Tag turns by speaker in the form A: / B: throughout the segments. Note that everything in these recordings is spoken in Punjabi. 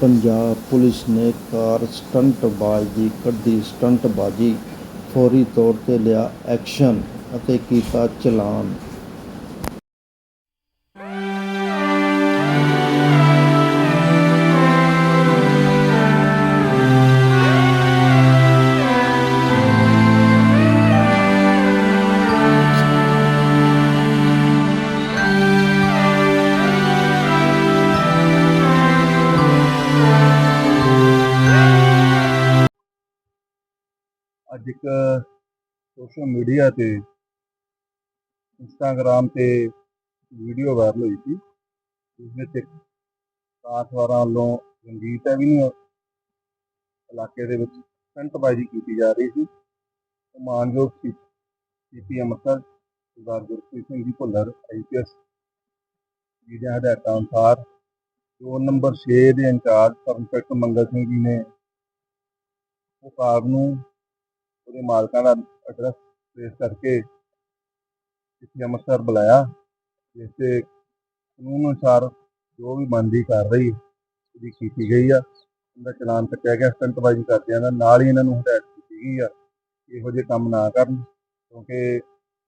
A: ਪੰਜਾਬ ਪੁਲਿਸ ਨੇ ਕਾਰ ਸਟੰਟਬਾਜ਼ ਦੀ ਕੱਢੀ। ਸਟੰਟਬਾਜ਼ੀ ਫੌਰੀ ਤੌਰ ਤੇ ਲਿਆ ਐਕਸ਼ਨ ਅਤੇ ਕੀਤਾ ਚਲਾਨ।
B: ਅੱਜ ਇੱਕ ਸੋਸ਼ਲ ਮੀਡੀਆ ਤੇ ਇੰਸਟਾਗ੍ਰਾਮ ਤੇ ਵੀਡੀਓ ਵਾਇਰਲ ਹੋਈ ਸੀ, ਜਿਸ ਵਿੱਚ ਇੱਕ ਕਾਸਵਾਰਾਂ ਵੱਲੋਂ ਰਣਜੀਤ ਐਵੀਨਿਊ ਇਲਾਕੇ ਦੇ ਵਿੱਚ ਸਟੰਟਬਾਜ਼ੀ ਕੀਤੀ ਜਾ ਰਹੀ ਸੀ। ਉਹ ਮਾਨਯੋਗ ਸੀ, ਸੀਪੀ ਅੰਮ੍ਰਿਤਸਰ, ਸਰਦਾਰ ਗੁਰਪ੍ਰੀਤ ਸਿੰਘ ਜੀ ਭੁੱਲਰ ਆਈਪੀਐਸ ਜੀ ਦੇ ਹਦਾਇਤਾਂ ਅਨੁਸਾਰ ਜ਼ੋਨ ਨੰਬਰ 6 ਦੇ ਇੰਚਾਰਜ ਸਰਪੰਚ ਮੰਗਲ ਸਿੰਘ ਜੀ ਨੇ ਉਹ ਕਾਰ ਨੂੰ ਉਹਦੇ ਮਾਲਕਾਂ ਦਾ ਐਡਰੈਸ ਟ੍ਰੇਸ ਕਰਕੇ ਇੱਥੇ ਅੰਮ੍ਰਿਤਸਰ ਬੁਲਾਇਆ। ਜਿਸ ਤੇ ਕਾਨੂੰਨ ਅਨੁਸਾਰ ਜੋ ਵੀ ਬਣਦੀ ਕਾਰਵਾਈ ਉਹਦੀ ਕੀਤੀ ਗਈ ਆ। ਉਹਦਾ ਚਲਾਨ ਕੱਟਿਆ ਗਿਆ ਸਟੰਟਬਾਜ਼ੀ ਕਰਦਿਆਂ ਦਾ। ਨਾਲ ਹੀ ਇਹਨਾਂ ਨੂੰ ਹਦਾਇਤ ਕੀਤੀ ਗਈ ਆ ਇਹੋ ਜਿਹੇ ਕੰਮ ਨਾ ਕਰਨ, ਕਿਉਂਕਿ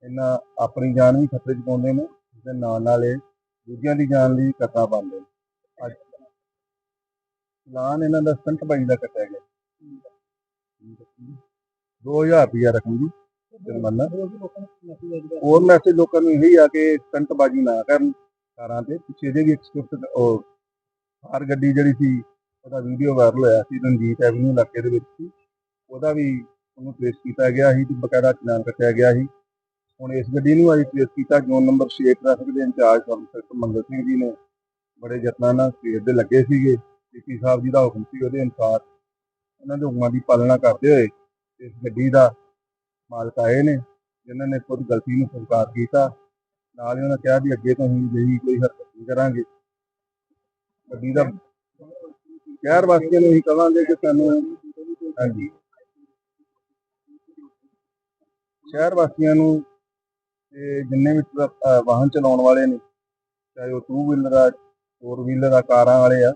B: ਇਹਨਾਂ ਆਪਣੀ ਜਾਨ ਵੀ ਖਤਰੇ 'ਚ ਪਾਉਂਦੇ ਨੇ ਇਸ ਦੇ ਨਾਲ ਨਾਲ ਇਹ ਦੂਜਿਆਂ ਦੀ ਜਾਨ ਲਈ ਖਤਰਾ ਪਾਉਂਦੇ ਨੇ। ਅੱਜ ਚਲਾਨ ਇਹਨਾਂ ਦਾ ਸਟੰਟਬਾਜ਼ੀ ਦਾ ਕੱਟਿਆ ਗਿਆ। 2000 ਰੁਪਇਆ ਰਕਮ ਜੀ ਜੁਰਮਾਨਾ ਹੋਰ ਮੈਸੇਜ ਲੋਕਾਂ ਨੂੰ ਇਹੀ ਆ ਕਿ ਸਟੰਟਬਾਜ਼ੀ ਨਾ ਕਰਨ ਕਾਰਾਂ ਤੇ। ਪਿੱਛੇ ਜੇ ਵੀ ਇੱਕ ਸਵਿਫਟ ਉਹ ਕਾਰ ਗੱਡੀ ਜਿਹੜੀ ਸੀ ਉਹਦਾ ਵੀਡੀਓ ਵਾਇਰਲ ਹੋਇਆ ਸੀ ਰਣਜੀਤ ਐਵਨਿਊ ਇਲਾਕੇ ਦੇ ਵਿੱਚ। ਸੀ ਉਹਦਾ ਵੀ ਉਹਨੂੰ ਟ੍ਰੇਸ ਕੀਤਾ ਗਿਆ ਸੀ ਤੇ ਬਕਾਇਦਾ ਚਲਾਨ ਕੱਟਿਆ ਗਿਆ ਸੀ। ਹੁਣ ਇਸ ਗੱਡੀ ਨੂੰ ਅੱਜ ਟ੍ਰੇਸ ਕੀਤਾ ਜ਼ੋਨ ਨੰਬਰ 6 ਟ੍ਰੈਫਿਕ ਦੇ ਇੰਚਾਰਜ ਸਰਪੰਚ ਮੰਗਲ ਸਿੰਘ ਜੀ ਨੇ। ਬੜੇ ਯਤਨਾਂ ਨਾਲ ਸਵੇਰ ਦੇ ਲੱਗੇ ਸੀਗੇ। ਡੀਪੀ ਸਾਹਿਬ ਜੀ ਦਾ ਹੁਕਮ ਸੀ ਉਹਦੇ ਅਨੁਸਾਰ ਉਹਨਾਂ ਦੇ ਹੁਕਮਾਂ ਦੀ ਪਾਲਣਾ ਕਰਦੇ ਹੋਏ ਇਸ ਗੱਡੀ ਦਾ ਮਾਲਕ ਆਏ ਨੇ, ਜਿਨ੍ਹਾਂ ਨੇ ਖੁਦ ਗਲਤੀ ਨੂੰ ਸਵੀਕਾਰ ਕੀਤਾ। ਨਾਲ ਹੀ ਉਹਨਾਂ ਕਿਹਾ ਵੀ ਅੱਗੇ ਤੋਂ ਅਸੀਂ ਜਿਹੀ ਕੋਈ ਹਰਕਤ ਨਹੀਂ ਕਰਾਂਗੇ। ਗੱਡੀ ਦਾ ਸ਼ਹਿਰ ਵਾਸੀਆਂ ਨੂੰ ਹੀ ਕਹਾਂਗੇ ਕਿ ਸਾਨੂੰ ਹਾਂਜੀ। ਸ਼ਹਿਰ ਵਾਸੀਆਂ ਨੂੰ ਤੇ ਜਿੰਨੇ ਵੀ ਵਾਹਨ ਚਲਾਉਣ ਵਾਲੇ ਨੇ, ਚਾਹੇ ਉਹ ਟੂ ਵੀਲਰ ਆ ਫੋਰ ਵੀਲਰ ਆ, ਕਾਰਾਂ ਵਾਲੇ ਆ,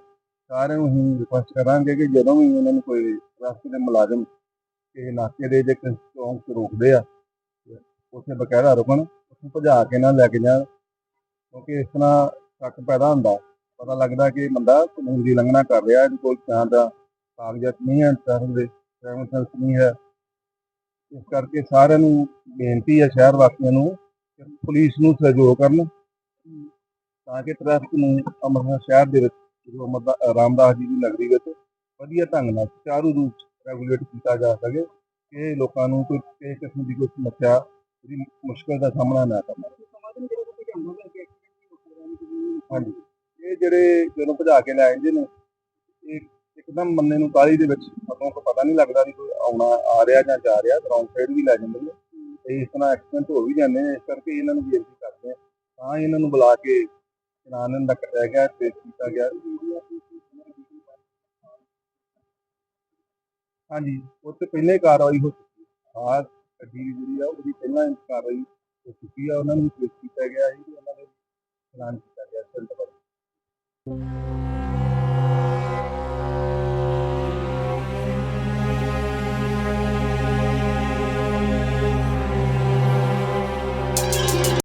B: ਸਾਰਿਆਂ ਨੂੰ ਹੀ ਰਿਕੁਐਸਟ ਕਰਾਂਗੇ ਕਿ ਜਦੋਂ ਵੀ ਉਹਨਾਂ ਨੂੰ ਕੋਈ ਟ੍ਰੈਫਿਕ ਦੇ ਮੁਲਾਜ਼ਮ ਕਿਸੇ ਨਾਕੇ ਦੇ ਜੇ ਚੌਂਕ 'ਚ ਰੋਕਦੇ ਆ ਉੱਥੇ ਬਕਾਇਦਾ ਰੁਕਣ, ਉੱਥੋਂ ਭਜਾ ਕੇ ਨਾ ਲੈ ਕੇ ਜਾਣ, ਕਿਉਂਕਿ ਇਸ ਤਰ੍ਹਾਂ ਸ਼ੱਕ ਪੈਦਾ ਹੁੰਦਾ ਪਤਾ ਲੱਗਦਾ ਕਿ ਬੰਦਾ ਕਾਨੂੰਨ ਦੀ ਉਲੰਘਣਾ ਕਰ ਰਿਹਾ ਇਹਦੇ ਕੋਲ ਚਾਹ ਦਾ ਕਾਗਜ਼ਾਤ ਨਹੀਂ ਹੈ ਟ੍ਰੈਫਿਕ ਦੇ ਡਰਾਈਵਿੰਗ ਲਾਇਸੈਂਸ ਨਹੀਂ ਹੈ। ਇਸ ਕਰਕੇ ਸਾਰਿਆਂ ਨੂੰ ਬੇਨਤੀ ਹੈ, ਸ਼ਹਿਰ ਵਾਸੀਆਂ ਨੂੰ, ਕਿ ਪੁਲਿਸ ਨੂੰ ਸਹਿਯੋਗ ਕਰਨ, ਤਾਂ ਕਿ ਟ੍ਰੈਫਿਕ ਨੂੰ ਅੰਮ੍ਰਿਤਸਰ ਸ਼ਹਿਰ ਦੇ ਵਿੱਚ ਗੁਰੂ ਅਮਰਦਾ- ਰਾਮਦਾਸ ਜੀ ਦੀ ਨਗਰੀ ਵਿੱਚ ਵਧੀਆ ਢੰਗ ਨਾਲ, ਸੁਚਾਰੂ ਰੂਪ ਰੈਗੂਲੇਟ ਕੀਤਾ ਜਾ ਸਕੇ ਕਿ ਲੋਕਾਂ ਨੂੰ ਕੋਈ ਕਿਸੇ ਕਿਸਮ ਦੀ ਕੋਈ ਸਮੱਸਿਆ ਦੀ ਮੁਸ਼ਕਲ ਦਾ ਸਾਹਮਣਾ ਨਾ ਕਰਨਾ ਹਾਂਜੀ। ਇਹ ਜਿਹੜੇ ਜਦੋਂ ਭਜਾ ਕੇ ਲੈ ਜਾਂਦੇ ਨੇ ਇਹ ਇੱਕਦਮ ਬੰਦੇ ਨੂੰ ਕਾਲੀ ਦੇ ਵਿੱਚ ਮਤੋਂ ਕੋ ਪਤਾ ਨਹੀਂ ਲੱਗਦਾ ਵੀ ਕੋਈ ਆਉਣਾ ਆ ਰਿਹਾ ਜਾਂ ਜਾ ਰਿਹਾ ਰੌਂਗ ਸਾਈਡ ਵੀ ਲੈ ਜਾਂਦੇ ਨੇ। ਤੇ ਇਸ ਤਰ੍ਹਾਂ ਐਕਸੀਡੈਂਟ ਹੋ ਵੀ ਜਾਂਦੇ ਨੇ ਇਸ ਕਰਕੇ ਇਹਨਾਂ ਨੂੰ ਬੇਨਤੀ ਕਰਦੇ ਆ ਤਾਂ ਹੀ ਇਹਨਾਂ ਨੂੰ ਬੁਲਾ ਕੇ ਚਲਾਨ ਦਾ ਕੱਟਿਆ ਗਿਆ ਤੇ ਕੀਤਾ ਗਿਆ। ਹਾਂਜੀ, ਉਹ ਤੇ ਪਹਿਲੇ ਕਾਰਵਾਈ ਹੋ ਚੁੱਕੀ ਹੈ। ਆਹ ਗੱਡੀ ਜਿਹੜੀ ਆ, ਉਹਦੀ ਪਹਿਲਾਂ ਹੀ ਕਾਰਵਾਈ ਹੋ ਚੁੱਕੀ ਆ, ਉਹਨਾਂ ਨੂੰ ਟ੍ਰੇਸ ਕੀਤਾ ਗਿਆ ਸੀ ਤੇ ਉਹਨਾਂ ਦੇ ਐਲਾਨ ਕੀਤਾ ਗਿਆ ਸਿਲੰਡਰ